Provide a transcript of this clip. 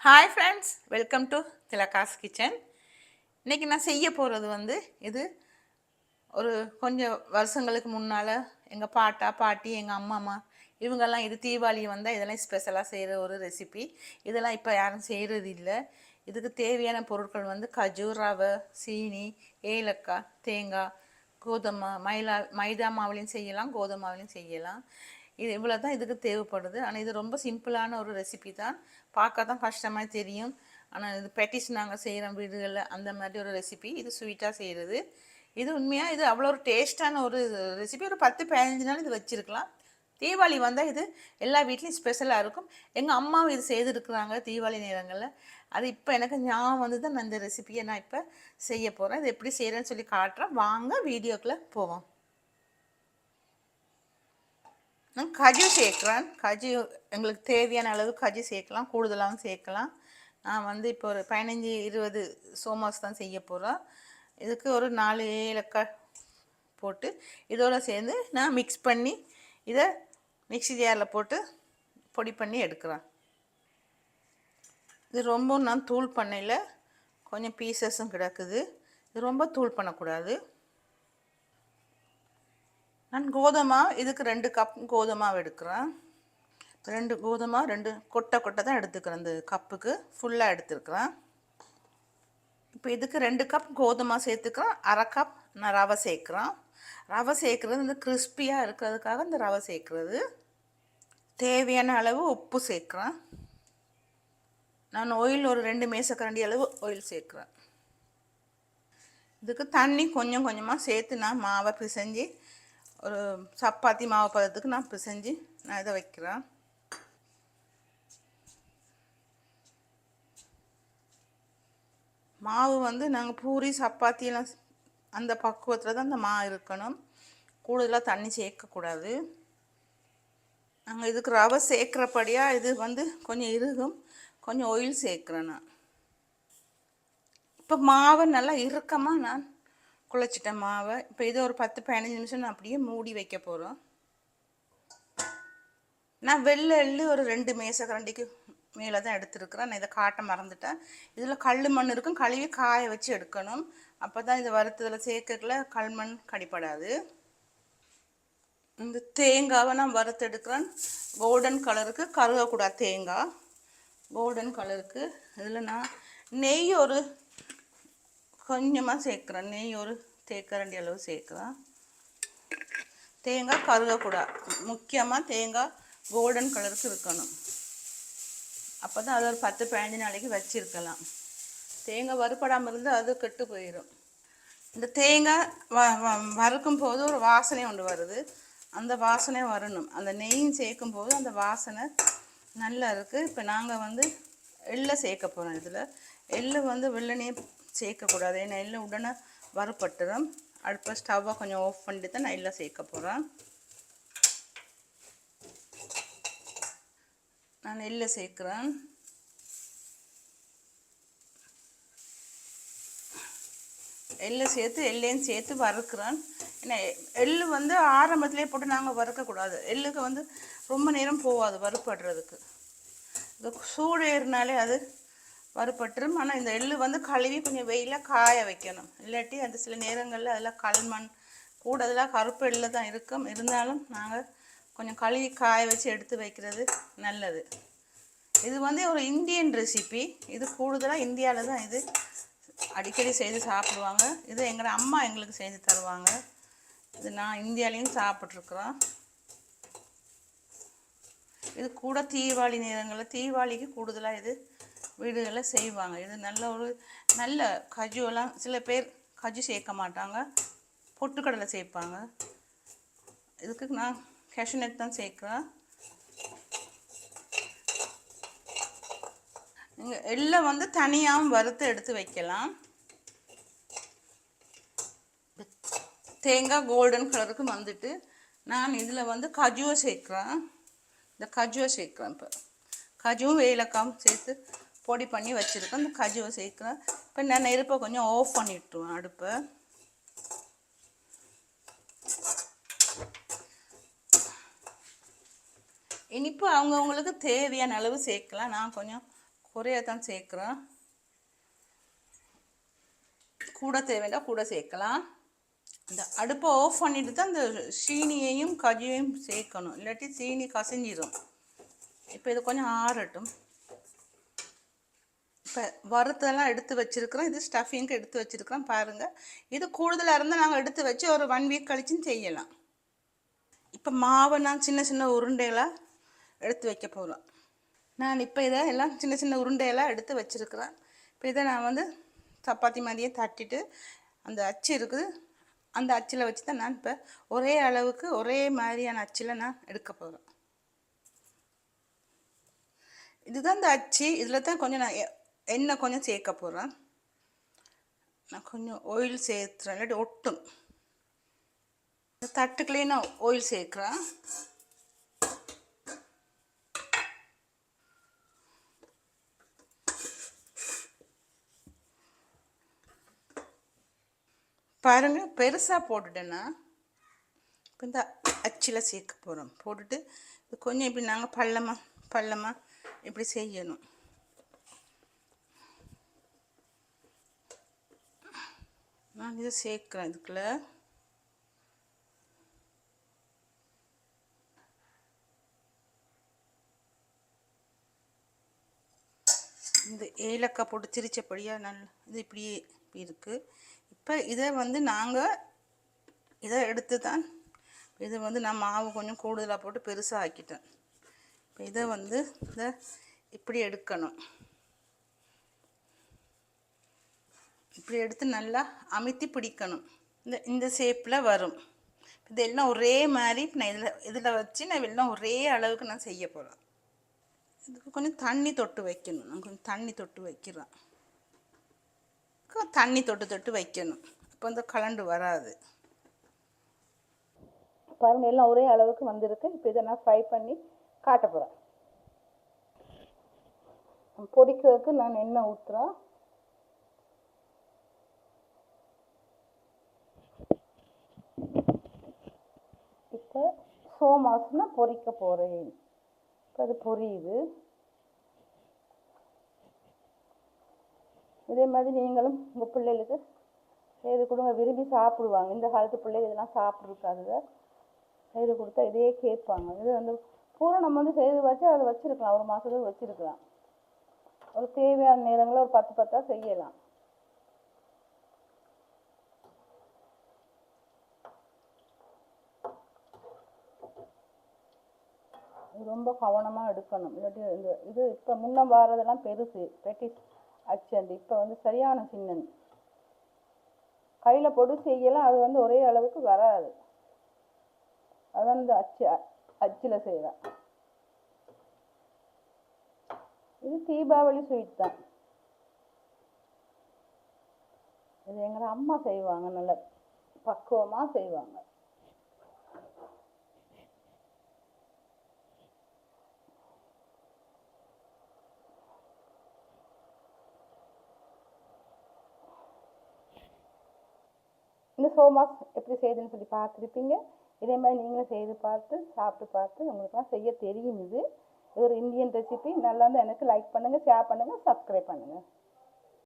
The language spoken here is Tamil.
Hi friends welcome to Thilaga's kitchen இன்றைக்கி நான் செய்ய போகிறது வந்து இது ஒரு கொஞ்சம் வருஷங்களுக்கு முன்னால் எங்கள் பாட்டா பாட்டி எங்கள் அம்மா அம்மா இவங்கெல்லாம் இது தீபாவளி வந்தால் இதெல்லாம் ஸ்பெஷலாக செய்கிற ஒரு ரெசிபி இதெல்லாம் இப்போ யாரும் செய்கிறது இல்லை இதுக்கு தேவையான பொருட்கள் வந்து கஜூர் ரவை சீனி ஏலக்காய் தேங்காய் கோதுமை மைலா மைதா மாவுலையும் செய்யலாம் கோதுமை மாவுலையும் செய்யலாம். இது இவ்வளோ தான் இதுக்கு தேவைப்படுது. ஆனால் இது ரொம்ப சிம்பிளான ஒரு ரெசிபி தான். பார்க்க தான் கஷ்டமாக தெரியும். ஆனால் இது பெட்டிஸ் நாங்கள் செய்கிறோம் வீடுகளில் அந்த மாதிரி ஒரு ரெசிபி இது ஸ்வீட்டாக செய்கிறது இது உண்மையாக இது அவ்வளோ ஒரு டேஸ்ட்டான ஒரு ரெசிபி ஒரு பத்து பதினஞ்சு நாள் இது வச்சுருக்கலாம். தீபாவளி வந்தால் இது எல்லா வீட்லேயும் ஸ்பெஷலாக இருக்கும். எங்கள் அம்மாவும் இது செய்திருக்கிறாங்க தீபாவளி நேரங்களில். அது இப்போ எனக்கு ஞாபகம் வந்து தான் நான் இந்த ரெசிபியை நான் இப்போ செய்ய போகிறேன் இது எப்படி செய்கிறேன்னு சொல்லி காட்டுறேன். வாங்க வீடியோக்குள்ளே போவோம் நான் கஜு சேர்க்குறேன். கஜு எங்களுக்கு தேவையான அளவு கஜு சேர்க்கலாம். கூடுதலாகவும் சேர்க்கலாம். நான் வந்து இப்போ ஒரு பதினஞ்சு இருபது சோமாஸ் தான் செய்ய போகிறோம் இதுக்கு ஒரு நாலு ஏலக்காய் போட்டு இதோடு சேர்ந்து நான் மிக்ஸ் பண்ணி இதை மிக்ஸி ஜாரில் போட்டு பொடி பண்ணி எடுக்கிறேன். இது ரொம்ப நான் தூள் பண்ணையில் கொஞ்சம் பீசஸும் கிடக்குது. இது ரொம்ப தூள் பண்ணக்கூடாது. நான் கோதுமை இதுக்கு ரெண்டு கப் கோதுமாவை எடுக்கிறேன். ரெண்டு கோதுமை ரெண்டு கொட்டை கொட்டை தான் எடுத்துக்கிறேன். இந்த கப்புக்கு ஃபுல்லாக எடுத்துருக்குறேன். இப்போ இதுக்கு ரெண்டு கப் கோதுமை சேர்த்துக்கிறேன். அரை கப் நான் ரவை சேர்க்குறேன். ரவை சேர்க்குறது இந்த கிறிஸ்பியாக இருக்கிறதுக்காக இந்த ரவை சேர்க்குறது. தேவையான அளவு உப்பு சேர்க்குறேன். நான் ஆயில் ஒரு ரெண்டு மேசக்கரண்டி அளவு ஆயில் சேர்க்குறேன். இதுக்கு தண்ணி கொஞ்சம் கொஞ்சமாக சேர்த்து நான் மாவை பிசைஞ்சு ஒரு சப்பாத்தி மாவு பதத்துக்கு நான் பிசைஞ்சு நான் இதை வைக்கிறேன். மாவு வந்து நாங்கள் பூரி சப்பாத்தியெல்லாம் அந்த பக்குவத்தில் தான் அந்த மா இருக்கணும். கூடுதலாக தண்ணி சேர்க்கக்கூடாது நாங்கள் இதுக்கு ரவை சேர்க்குறபடியாக இது வந்து கொஞ்சம் இறுகும். கொஞ்சம் ஆயில் சேர்க்குறேன் நான். இப்போ மாவை நல்லா இறுக்கமாக நான் குழைச்சிட்டேன் மாவை. இப்போ இதை ஒரு பத்து பதினஞ்சு நிமிஷம் நான் அப்படியே மூடி வைக்க போகிறோம் நான் வெள்ளை எள்ளு ஒரு ரெண்டு மேசக்கரண்டிக்கு மேலே தான் எடுத்துருக்குறேன். நான் இதை காட்ட மறந்துட்டேன். இதில் கல் மண் இருக்கும். கழுவி காய வச்சு எடுக்கணும். அப்போ தான் இதை வறுத்ததில் சேர்க்கல கல் மண் கடிப்படாது இந்த தேங்காவை நான் வறுத்து எடுக்கிறேன். கோல்டன் கலருக்கு கருகக்கூடாது தேங்காய். கோல்டன் கலருக்கு இதில் நான் நெய் ஒரு கொஞ்சமாக சேர்க்குறேன். நெய் ஒரு தேக்கரண்டி அளவு சேர்க்குறேன் தேங்காய் கருகக்கூடாது முக்கியமாக தேங்காய் கோல்டன் கலருக்கு இருக்கணும். அப்போ தான் அது ஒரு பத்து பதினஞ்சு நாளைக்கு வச்சிருக்கலாம். தேங்காய் வறுப்படாமல் இருந்து அது கெட்டு போயிடும் இந்த தேங்காய் வ வ- வறுக்கும் போது ஒரு வாசனை ஒன்று வருது. அந்த வாசனை வரணும். அந்த நெய்யும் சேர்க்கும் போது அந்த வாசனை நல்லா இருக்குது இப்போ நாங்கள் வந்து எள்ளை சேர்க்க போகிறேன் இதில். எள்ளு வந்து வெள்ளனையே சேர்க்கக்கூடாது. ஏன்னா எள்ளு உடனே வறுப்பட்டுரும் அடுப்பை ஸ்டவ்வை கொஞ்சம் ஆஃப் பண்ணிட்டு தான் நான் எல்லாம் சேர்க்க போகிறேன் நான் எள்ளை சேர்க்குறேன். எள்ளை சேர்த்து எள்ளையும் சேர்த்து வறுக்கிறேன். ஏன்னா எள்ளு வந்து ஆரம்பத்திலே போட்டு நாங்கள் வறுக்கக்கூடாது. எள்ளுக்கு வந்து ரொம்ப நேரம் போகாது வறுப்படுறதுக்கு. இந்த சூடு ஏறினாலே அது வறுபட்டுரும். ஆனால் இந்த எள்ளு வந்து கழுவி கொஞ்சம் வெயிலாக காய வைக்கணும். இல்லாட்டி அது சில நேரங்களில் அதில் கல்மண் கூடுதலாக கருப்பு எள்ளு தான் இருக்கும். இருந்தாலும் நாங்கள் கொஞ்சம் கழுவி காய வச்சு எடுத்து வைக்கிறது நல்லது. இது வந்து ஒரு இந்தியன் ரெசிபி. இது கூடுதலாக இந்தியாவில் தான் இது அடிக்கடி செய்து சாப்பிடுவாங்க. இது எங்களோட அம்மா எங்களுக்கு செய்து தருவாங்க. இது நான் இந்தியாலேயும் சாப்பிட்ருக்குறோம் இது கூட தீபாவளி நேரங்களில் தீபாவளிக்கு கூடுதலாக இது வீடுகளில் செய்வாங்க. இது நல்ல ஒரு நல்ல கஜுவெல்லாம் சில பேர் கஜு சேர்க்க மாட்டாங்க. பொட்டுக்கடலை சேர்ப்பாங்க. இதுக்கு நான் கேஷ்நட் தான் சேர்க்குறேன். நீங்கள் எல்லாம் வந்து தனியாகவும் வறுத்து எடுத்து வைக்கலாம். தேங்காய் கோல்டன் கலருக்கு வந்துட்டு நான் இதில் வந்து கஜுவை சேர்க்குறேன். இந்த கஜுவை சேர்க்குறேன் இப்போ. கஜுவும் ஏலக்காயும் சேர்த்து பொடி பண்ணி வச்சுருக்கேன். இந்த கஜுவை சேர்க்குறேன் இப்போ நான் நெருப்பை கொஞ்சம் ஆஃப் பண்ணி விட்டுருவேன் அடுப்பை. இனிப்பு அவங்கவுங்களுக்கு தேவையான அளவு சேர்க்கலாம். நான் கொஞ்சம் குறைய தான் சேர்க்குறேன். கூட தேவைன்னா கூட சேர்க்கலாம். இந்த அடுப்பை ஆஃப் பண்ணிட்டு தான் இந்த சீனியையும் கஜியையும் சேர்க்கணும். இல்லாட்டி சீனி கசஞ்சிடும் இப்போ இது கொஞ்சம் ஆறட்டும். இப்போ வறுத்தெல்லாம் எடுத்து வச்சுருக்கிறோம். இது ஸ்டஃபிங்க்கு எடுத்து வச்சுருக்கிறோம். பாருங்கள் இது கூடுதலாக இருந்தால் நாங்கள் எடுத்து வச்சு ஒரு ஒன் வீக் கழிச்சும் செய்யலாம். இப்போ மாவை நான் சின்ன சின்ன உருண்டைகளாக எடுத்து வைக்க போகிறோம் நான் இப்போ இதை எல்லாம் சின்ன சின்ன உருண்டையெல்லாம் எடுத்து வச்சுருக்கிறேன். இப்போ இதை நான் வந்து சப்பாத்தி மாதிரியே தட்டிட்டு அந்த அச்சு இருக்குது. அந்த அச்சில் வச்சு தான் நான் இப்போ ஒரே அளவுக்கு ஒரே மாதிரியான அச்சில் நான் எடுக்க போகிறேன் இதுதான் இந்த அச்சு. இதில் தான் கொஞ்சம் நான் எண்ணெய் கொஞ்சம் சேர்க்க போகிறேன் நான் கொஞ்சம் ஆயில் சேர்த்துறேன். இல்லாட்டி ஒட்டும். தட்டுக்குள்ளேயே நான் ஆயில் சேர்க்குறேன். பாருங்கள் பெருசாக போட்டுட்டேன்னா இப்போ இந்த அச்சில் சேர்க்க போகிறோம் போட்டுட்டு இது கொஞ்சம் இப்படி நாங்கள் பள்ளமாக பள்ளமாக இப்படி செய்யணும். நான் இதை சேர்க்குறேன் இதுக்குள்ள. இந்த ஏலக்காய் போட்டு திரிச்சபடியாக நல்ல இது இப்படியே இப்படி இருக்குது இப்போ இதை வந்து நாங்கள் இதை எடுத்து தான் இதை வந்து நான் மாவு கொஞ்சம் கூடுதலாக போட்டு பெருசாக ஆக்கிட்டேன். இப்போ இதை வந்து இதை இப்படி எடுக்கணும். இப்படி எடுத்து நல்லா அமுத்தி பிடிக்கணும். இந்த இந்த ஷேப்பில் வரும். இதெல்லாம் ஒரே மாதிரி நான் இதில் இதில் வச்சு நான் எல்லாம் ஒரே அளவுக்கு நான் செய்ய போகிறேன் இதுக்கு கொஞ்சம் தண்ணி தொட்டு வைக்கணும். நான் கொஞ்சம் தண்ணி தொட்டு வைக்கிறேன். தண்ணி தொட்டு தொட்டு வைக்கணும். அப்போ வந்து கலண்டு வராது. பாருங்க எல்லாம் ஒரே அளவுக்கு வந்திருக்கு. இப்போ இதை நான் ஃப்ரை பண்ணி காட்ட போகிறேன் பொடிக்கிறதுக்கு நான் எண்ணெய் ஊற்றுறேன் இப்போ சோமாசுனா பொறிக்க போகிறேன் இப்போ அது பொரியுது. இதே மாதிரி நீங்களும் உங்கள் பிள்ளைகளுக்கு செய்து கொடுங்க. விரும்பி சாப்பிடுவாங்க. இந்த காலத்து பிள்ளைகள் இதெல்லாம் சாப்பிட்ருக்காதுங்க செய்து கொடுத்தா இதையே கேட்பாங்க. இது வந்து பூரணம் வந்து செய்து வச்சு அதை வச்சிருக்கலாம். ஒரு மாதத்துக்கு வச்சிருக்கலாம். ஒரு தேவையான நேரங்களில் ஒரு பத்து பத்தாக செய்யலாம். ரொம்ப கவனமாக எடுக்கணும். இல்லாட்டி இந்த இது இப்போ முன்ன வாரதெல்லாம் பெருசு. பெட்டிஸ் அச்சு அந்த இப்போ வந்து சரியான சின்னன் கையில் போட்டு செய்யலாம் அது வந்து ஒரே அளவுக்கு வராது. அது வந்து அச்சு அச்சில் செய்யலாம் இது தீபாவளி ஸ்வீட் தான். இது எங்களை அம்மா செய்வாங்க நல்ல பக்குவமாக செய்வாங்க. இந்த சோமாஸ் எப்படி செய்யுதுன்னு சொல்லி பார்த்துருப்பீங்க. இதே மாதிரி நீங்களும் செய்து பார்த்து சாப்பிட்டு பார்த்து உங்களுக்குலாம் செய்ய தெரியும் இது. இது ஒரு இந்தியன் ரெசிபி நல்லா இருந்தால் எனக்கு லைக் பண்ணுங்கள் ஷேர் பண்ணுங்கள் சப்ஸ்கிரைப் பண்ணுங்கள்